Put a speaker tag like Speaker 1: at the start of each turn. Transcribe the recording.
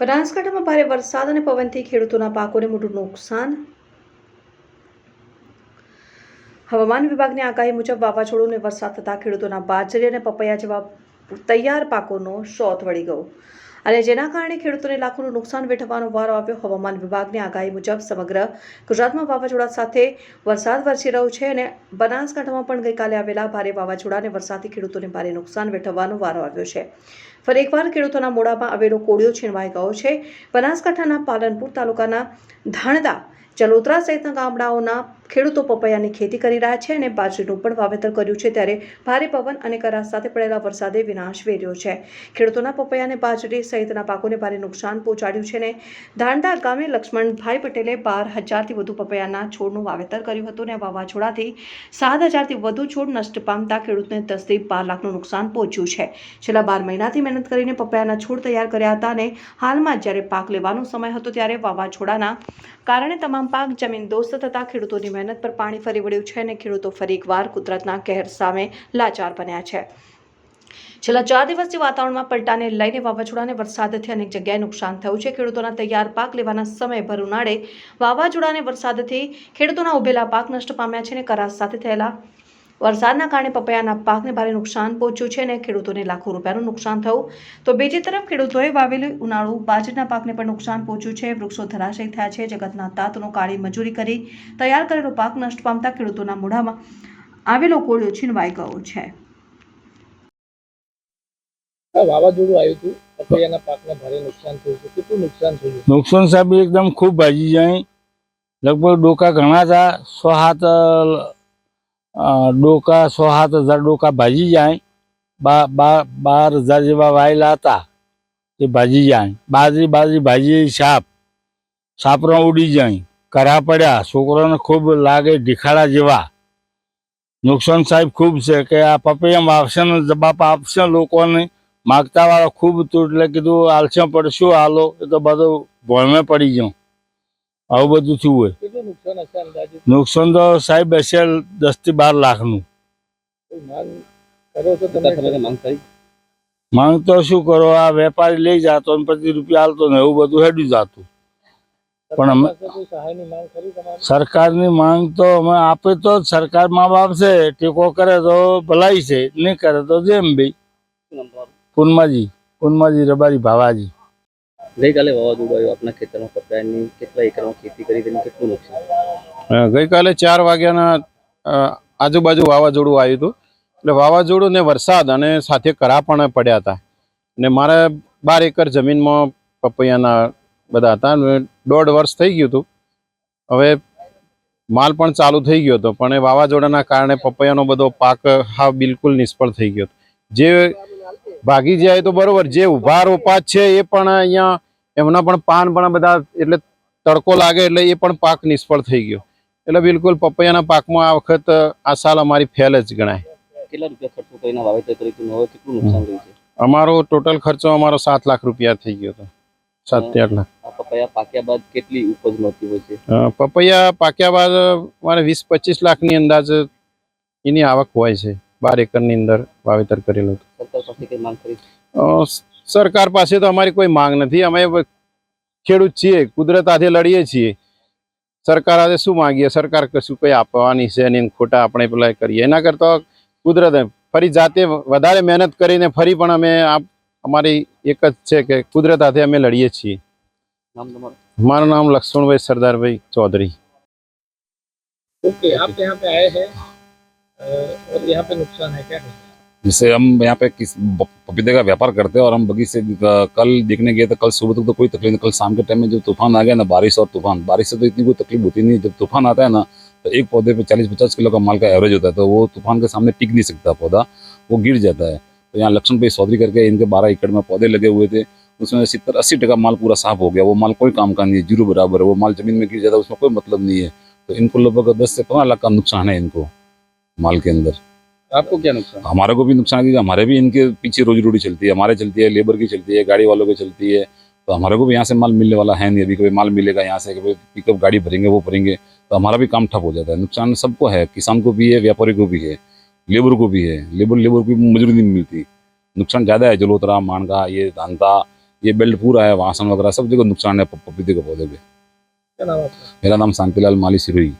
Speaker 1: બનાસકાંઠામાં ભારે વરસાદ અને પવનથી ખેડૂતોના પાકોને મોટું નુકસાન. હવામાન વિભાગની આગાહી મુજબ વાવાઝોડું વરસાદ થતાં ખેડૂતોના બાજરી અને પપૈયા જેવા તૈયાર પાકોનો શોધ વળી ગયો. અને જેના કારણે ખેડૂતોને લાખોનું નુકસાન વેઠવાનો વારો આવ્યો. હવામાન વિભાગની આગાહી મુજબ સમગ્ર ગુજરાતમાં વાવાઝોડા સાથે વરસાદ વરસી રહ્યો છે અને બનાસકાંઠામાં પણ ગઈકાલે આવેલા ભારે વાવાઝોડાને વરસાદથી ખેડૂતોને ભારે નુકસાન વેઠવવાનો વારો આવ્યો છે. ફરી એકવાર ખેડૂતોના મોડામાં આવેલો કોળિયો છીનવાઈ ગયો છે. બનાસકાંઠાના પાલનપુર તાલુકાના ધાણદા જલોત્રા સહિતના ગામડાઓના ખેડૂતો પપૈયાની ખેતી કરી રહ્યા છે અને બાજરીનું પણ વાવેતર કર્યું છે ત્યારે ભારે પવન અને કરા સાથે પડેલા વરસાદે વિનાશ વેર્યો છે. ખેડૂતોના પપૈયાને બાજરી સહિતના પાકોને ભારે નુકસાન પહોંચાડ્યું છે અને ધાંડા ગામે લક્ષ્મણભાઈ પટેલે બાર હજારથી વધુ પપૈયાના છોડનું વાવેતર કર્યું હતું અને વાવાઝોડાથી સાત હજારથી વધુ છોડ નષ્ટ પામતા ખેડૂતને દસથી બાર લાખનું નુકસાન પહોંચ્યું છે. છેલ્લા બાર મહિનાથી મહેનત કરીને પપૈયાના છોડ તૈયાર કર્યા હતા અને હાલમાં જ્યારે પાક લેવાનો સમય હતો ત્યારે વાવાઝોડાના કારણે તમામ પાક જમીન દોસ્ત થતા ખેડૂતોની મહેનત પર પાણી ફરી વળ્યું છે અને ખેડૂતો ફરી એકવાર કુદરતના કહેર સામે લાચાર બન્યા છે. છેલ્લા ચાર દિવસથી વાતાવરણમાં પલટાને લઈને વાવાઝોડા અને વરસાદથી અનેક જગ્યાએ નુકસાન થયું છે. ખેડૂતોના તૈયાર પાક લેવાના સમય ભર ઉનાળે વાવાઝોડા અને વરસાદથી ખેડૂતોના ઉભેલા પાક નષ્ટ પામ્યા છે અને કરાર સાથે થયેલા વરસાદના કારણે પપૈયાના પાકને ભારે નુકસાન પહોંચ્યું છે અને ખેડૂતોને લાખો રૂપિયાનું નુકસાન થયું. તો બીજી તરફ ખેડૂતોએ વાવેલી ઉનાળુ બાજરીના પાકને પણ નુકસાન પહોંચ્યું છે. વૃક્ષો ધરાશય થયા છે. જગતના તાતનો કાળી મજૂરી કરી તૈયાર કરેલો પાક નષ્ટ પામતા ખેડૂતોના મોઢામાં આવેલો કોળિયો છીનવાઈ ગયો છે.
Speaker 2: વાવાઝોડું આવ્યું હતું. પપૈયાના પાકને ભારે નુકસાન થયું છે. કેટલું નુકસાન થયું
Speaker 3: નુકસાન સાહેબ એકદમ ખૂબ ભાજી જાય. લગભગ ડોકા ઘણા હતા. સો અ, ડોકા સો સાત હજાર ડોકા ભાજી જાય. બા બાર હજાર જેવા વાયેલા હતા એ ભાજી જાય. બાજરી બાજરી ભાજી સાપ. સાપરા ઉડી જાય. કરા પડ્યા. છોકરાને ખૂબ લાગે ઢીખાડા જેવા. નુકસાન સાહેબ ખૂબ છે કે આ પપૈયામાં આવશે ને જવાબ આપશે લોકોને. માગતા વાળા ખૂબ તૂટલે કીધું આલશે પડશું, હાલો. એ તો બધું ભોયમે પડી ગયું. આવું બધું થયું હોય.
Speaker 2: નુકસાન
Speaker 3: તો સાહેબ હશે દસથી બાર લાખનું.
Speaker 2: નું માંગ
Speaker 3: તો શું કરો? આ વેપારી લઈ જાતો ને પછી રૂપિયા હાલતો ને એવું બધું હેડ્યું જતું. પણ અમે- સરકારની માંગ તો અમે આપે તો જ સરકાર મા બાપ છે ટેકો કરે તો ભલાઈ છે નહીં કરે તો જેમ ભાઈ પૂનમાજી પૂનમાજી રબારી ભાવાજી.
Speaker 4: ગઈકાલે વાવાઝોડું આવ્યું આપના ખેતરમાં પપૈયાની કેટલા એકરમાં ખેતી કરી તેનું કેટલું નુકસાન?
Speaker 5: ગઈકાલે ચાર વાગ્યાના આજુબાજુ વાવાઝોડું આવ્યું હતું. એટલે વાવાઝોડું ને વરસાદ અને સાથે કરા પણ પડ્યા હતા. ને મારે બાર એકર જમીનમાં પપૈયાના બધા હતા. દોઢ વર્ષ થઈ ગયું હતું. હવે માલ પણ ચાલુ થઈ ગયો હતો, પણ એ વાવાઝોડાના કારણે પપૈયાનો બધો પાક હા બિલકુલ નિષ્ફળ થઈ ગયો. જે ભાગી જાય તો બરોબર, જે ઊભા રોપા છે એ પણ અહીંયા એમના પણ પાન પણ બધા એટલે તડકો લાગે એટલે એ પણ પાક નિષ્ફળ થઈ ગયો. એટલે બિલકુલ પપૈયાના પાકમાં આ વખત આ સાલ અમારી ફેલ જ ગણાય.
Speaker 4: કેટલા રૂપિયા ખર્ચો કરીને વાવેતર કર્યું હવે કેટલું નુકસાન થયું છે?
Speaker 5: અમારો ટોટલ ખર્ચો અમારો સાત લાખ રૂપિયા થઈ ગયો હતો. સાતથી આઠ લાખ.
Speaker 4: પપૈયા પાક્યા બાદ કેટલી ઉપજ મળતી હોય છે?
Speaker 5: પપૈયા પાક્યા બાદ મારે વીસ પચીસ લાખની અંદાજ એની આવક હોય છે. બાર એકરની અંદર વાવેતર કરેલું હતું.
Speaker 4: સરકાર પાસે કઈ માંગ કરી છે?
Speaker 5: અ, સરકાર પાસે તો અમારી કોઈ માંગ નથી અમે ખેડૂત છીએ કુદરત હાથે લડીએ છીએ સરકાર હાથે શું માંગીએ સરકાર કશું કઈ આપવાની છે નહીં ખોટા આપણે પેલા કરીએ એના કરતા કુદરત ફરી જાતે વધારે મહેનત કરીને ફરી પણ અમે આ અમારી એક જ છે કે કુદરત હાથે અમે લડીએ છીએ
Speaker 4: નામ તમારું
Speaker 5: મારું નામ લક્ષ્મણભાઈ સરદારભાઈ ચૌધરી
Speaker 2: ओके आप यहाँ पे आए हैं अ, और यहाँ पे नुकसान है क्या
Speaker 6: जैसे हम यहाँ पे किस पपीते का व्यापार करते हैं और हम बगीचे कल देखने गए तो कल सुबह तक तो कोई तकलीफ़ नहीं, कल शाम के टाइम में जब तूफ़ान आ गया ना, बारिश और तूफ़ान, बारिश से तो इतनी कोई तकलीफ़ होती नहीं जब तूफ़ान आता है ना तो एक पौधे पे चालीस पचास किलो का माल का एवरेज होता है तो वो तूफ़ान के सामने टिक नहीं सकता पौधा, वो गिर जाता है। तो यहाँ लक्ष्मण भाई चौधरी करके इनके बारह एकड़ में पौधे लगे हुए थे, उसमें सत्तर अस्सी टका माल पूरा साफ़ हो गया, वो माल कोई काम का नहीं है, ज़ीरो बराबर है, वो माल ज़मीन में गिर जाता है, उसमें कोई मतलब नहीं है। तो इनको लगभग दस से पंद्रह लाख का नुकसान है इनको, माल के अंदर।
Speaker 2: आपको क्या नुकसान?
Speaker 6: हमारे को भी नुकसान है हमारे भी इनके पीछे रोजी रोटी चलती है हमारे चलती है लेबर की चलती है गाड़ी वालों की चलती है। तो हमारे को भी यहाँ से माल मिलने वाला है नहीं अभी कभी माल मिलेगा यहाँ से कभी पिकअप गाड़ी भरेंगे वो भरेंगे तो हमारा भी काम ठप हो जाता है। नुकसान सबको है किसान को भी है व्यापारी को भी है लेबर को भी है। लेबर लेबर को भी मजदूरी नहीं मिलती। नुकसान ज़्यादा है जलोतरा मानगा ये धानता ये बेल्ट पूरा है वासन वगैरह सब जगह नुकसान है पपीते के पौधे पे मेरा नाम शांतिलाल माली सिरोही।